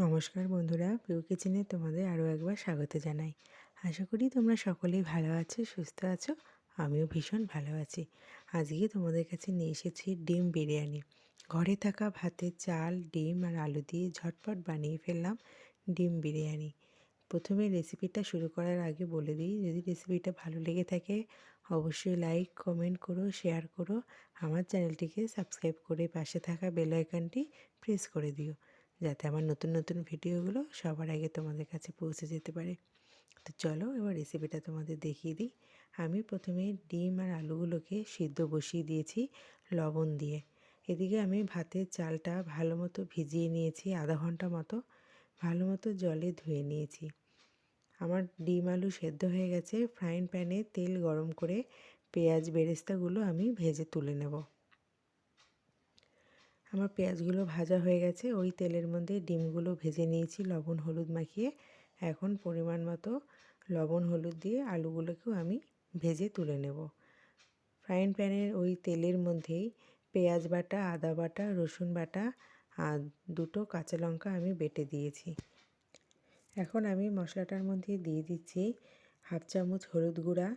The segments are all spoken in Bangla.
নমস্কার বন্ধুরা পিউ কিচেনে তোমাদের আরও একবার স্বাগত জানাই। আশা করি তোমরা সকলেই ভালো আছো, সুস্থ আছো, আমিও ভীষণ ভালো আছি। আজকে তোমাদের কাছে নিয়ে এসেছি ডিম বিরিয়ানি। ঘরে থাকা ভাতের চাল, ডিম আর আলু দিয়ে ঝটপট বানিয়ে ফেললাম ডিম বিরিয়ানি। প্রথমে রেসিপিটা শুরু করার আগে বলে দিই, যদি রেসিপিটা ভালো লেগে থাকে, অবশ্যই লাইক, কমেন্ট করো, শেয়ার করো। আমার চ্যানেলটিকে সাবস্ক্রাইব করে পাশে থাকা বেল আইকনটি প্রেস করে দিও। যাতে আমার নতুন নতুন ভিডিওগুলো সবার আগে তোমাদের কাছে পৌঁছে যেতে পারে। তো চলো এবার রেসিপিটা তোমাদের দেখিয়ে দিই। আমি প্রথমে ডিম আর আলুগুলোকে সিদ্ধ বসিয়ে দিয়েছি লবণ দিয়ে। এদিকে আমি ভাতের চালটা ভালো মতো ভিজিয়ে নিয়েছি আধা ঘণ্টা মতো। ভালো মতো জলে ধুয়ে নিয়েছি। আমার ডিম আলু সেদ্ধ হয়ে গেছে। ফ্রাইং প্যানে তেল গরম করে পেঁয়াজ বেরেস্তাগুলো আমি ভেজে তুলে নেব। আমার পেঁয়াজগুলো ভাজা হয়ে গেছে। ওই তেলের মধ্যে ডিমগুলো ভেজে নিয়েছি, লবণ, হলুদ মাখিয়ে। এখন পরিমাণ মতো লবণ, হলুদ দিয়ে আলুগুলোকেও আমি ভেজে তুলে নেব। ফ্রাইং প্যানের ওই তেলের মধ্যেই পেঁয়াজ বাটা, আদা বাটা, রসুন বাটা আর দুটো কাঁচা লঙ্কা আমি বেটে দিয়েছি। এখন আমি মশলাটার মধ্যে দিয়ে দিচ্ছি হাফ চামচ হলুদ গুঁড়া।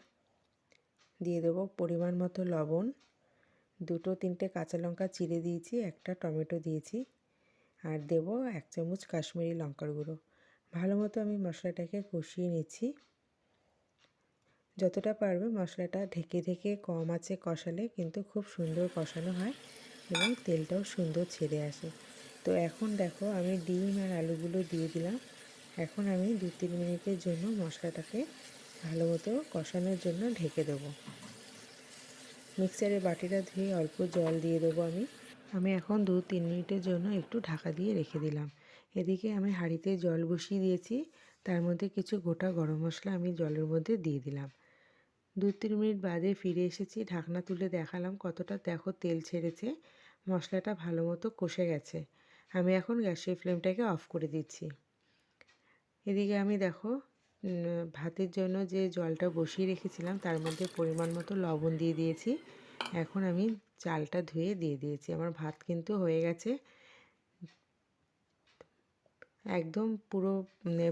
দিয়ে দেবো পরিমাণ মতো লবণ। দুটো তিনটে কাঁচা লঙ্কা চিড়ে দিয়েছি, একটা টমেটো দিয়েছি আর দেব এক চামচ কাশ্মীরি লঙ্কার গুঁড়ো। ভালো মতো আমি মশলাটাকে কষিয়ে নিচ্ছি। যতটা পারবে মশলাটা ঢেকে ঢেকে কম আছে কষালে, কিন্তু খুব সুন্দর কষানো হয় এবং তেলটাও সুন্দর ছেড়ে আসে। তো এখন দেখো আমি ডিম আর আলুগুলো দিয়ে দিলাম। এখন আমি দু তিন মিনিটের জন্য মশলাটাকে ভালো মতো কষানোর জন্য ঢেকে দেবো। মিক্সারের বাটিটা ধুয়ে অল্প জল দিয়ে দেবো আমি। আমি এখন দু তিন মিনিটের জন্য একটু ঢাকা দিয়ে রেখে দিলাম। এদিকে আমি হাঁড়িতে জল বসিয়ে দিয়েছি। তার মধ্যে কিছু গোটা গরম মশলা আমি জলের মধ্যে দিয়ে দিলাম। দু তিন মিনিট বাদে ফিরে এসেছি, ঢাকনা তুলে দেখালাম কতটা দেখো তেল ছেড়েছে। মশলাটা ভালো মতো কষে গেছে। আমি এখন গ্যাসের ফ্লেমটাকে অফ করে দিচ্ছি। এদিকে আমি দেখো ভাতের জন্য যে জলটা বসিয়ে রেখেছিলাম, তার মধ্যে পরিমাণ মতো লবণ দিয়ে দিয়েছি। এখন আমি চালটা ধুয়ে দিয়ে দিয়েছি। আমার ভাত কিন্তু হয়ে গেছে। একদম পুরো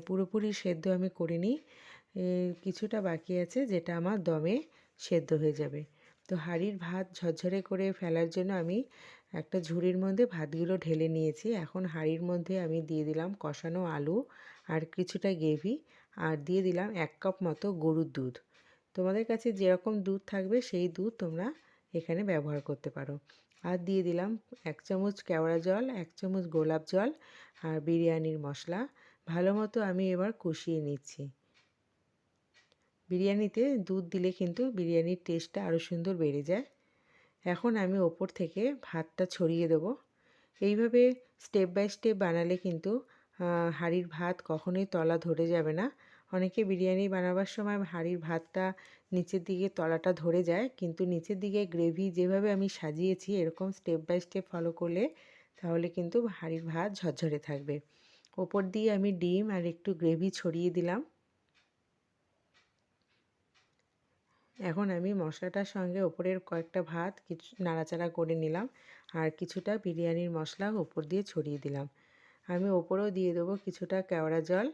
পুরোপুরি সেদ্ধ আমি করিনি। কিছুটা বাকি আছে যেটা আমার দমে সেদ্ধ হয়ে যাবে। তো হাঁড়ির ভাত ঝরঝরে করে ফেলার জন্য আমি একটা ঝুড়ির মধ্যে ভাতগুলো ঢেলে নিয়েছি। এখন হাঁড়ির মধ্যে আমি দিয়ে দিলাম কষানো আলু আর কিছুটা গ্রেভি। আর দিয়ে দিলাম এক কাপ মতো গরুর দুধ। তোমাদের কাছে যেরকম দুধ থাকবে সেই দুধ তোমরা এখানে ব্যবহার করতে পারো। আর দিয়ে দিলাম এক চামচ কেওড়া জল, এক চামচ গোলাপ জল আর বিরিয়ানির মশলা। ভালো মতো আমি এবার কষিয়ে নিচ্ছি। বিরিয়ানিতে দুধ দিলে কিন্তু বিরিয়ানির টেস্টটা আরও সুন্দর বেড়ে যায়। এখন আমি ওপর থেকে ভাতটা ছড়িয়ে দেবো। এইভাবে স্টেপ বাই স্টেপ বানালে কিন্তু হাঁড়ির ভাত কখনোই তলা ধরে যাবে না। অনেকে বিরিয়ানি বানাবার সময় হাঁড়ির ভাতটা নিচের দিকে তলাটা ধরে যায়, কিন্তু নিচের দিকে গ্রেভি যেভাবে আমি সাজিয়েছি এরকম স্টেপ বাই স্টেপ ফলো করলে তাহলে কিন্তু হাঁড়ির ভাত ঝরঝরে থাকবে। ওপর দিয়ে আমি ডিম আর একটু গ্রেভি ছড়িয়ে দিলাম। এখন আমি মশলাটার সঙ্গে ওপরের কয়েকটা ভাত কিছু নাড়াচাড়া করে নিলাম আর কিছুটা বিরিয়ানির মশলা ওপর দিয়ে ছড়িয়ে দিলাম। আমি ওপরেও দিয়ে দেবো কিছুটা কেওড়া জল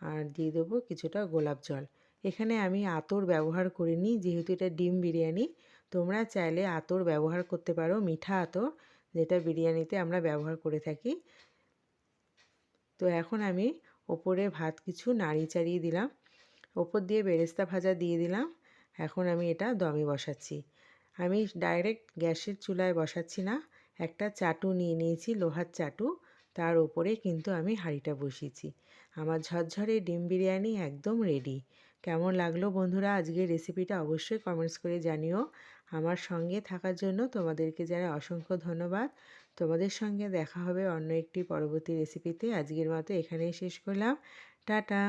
আর দিয়ে দেবো কিছুটা গোলাপ জল। এখানে আমি আতর ব্যবহার করিনি, যেহেতু এটা ডিম বিরিয়ানি। তোমরা চাইলে আতর ব্যবহার করতে পারো, মিঠা আতর, যেটা বিরিয়ানিতে আমরা ব্যবহার করে থাকি। তো এখন আমি ওপরে ভাত কিছু নাড়ি চাড়িয়ে দিলাম। ওপর দিয়ে বেরেস্তা ভাজা দিয়ে দিলাম। এখন আমি এটা দমে বসাচ্ছি। আমি ডাইরেক্ট গ্যাসের চুলায় বসাচ্ছি না, একটা চাটু নিয়ে নিয়েছি, লোহার চাটু। তার ওপরে কিন্তু আমি হাঁড়িটা বসিয়েছি। আমার ঝরঝরে ডিম বিরিয়ানি একদম রেডি কেমন লাগল বন্ধুরা আজকের রেসিপিটা অবশ্যই কমেন্টস করে জানিও। আমার সঙ্গে থাকার জন্য তোমাদেরকে জানাই অসংখ্য ধন্যবাদ। তোমাদের সঙ্গে দেখা হবে অন্য একটি পরবর্তী রেসিপিতে আজকের মতো এখানেই শেষ করলাম। টাটা!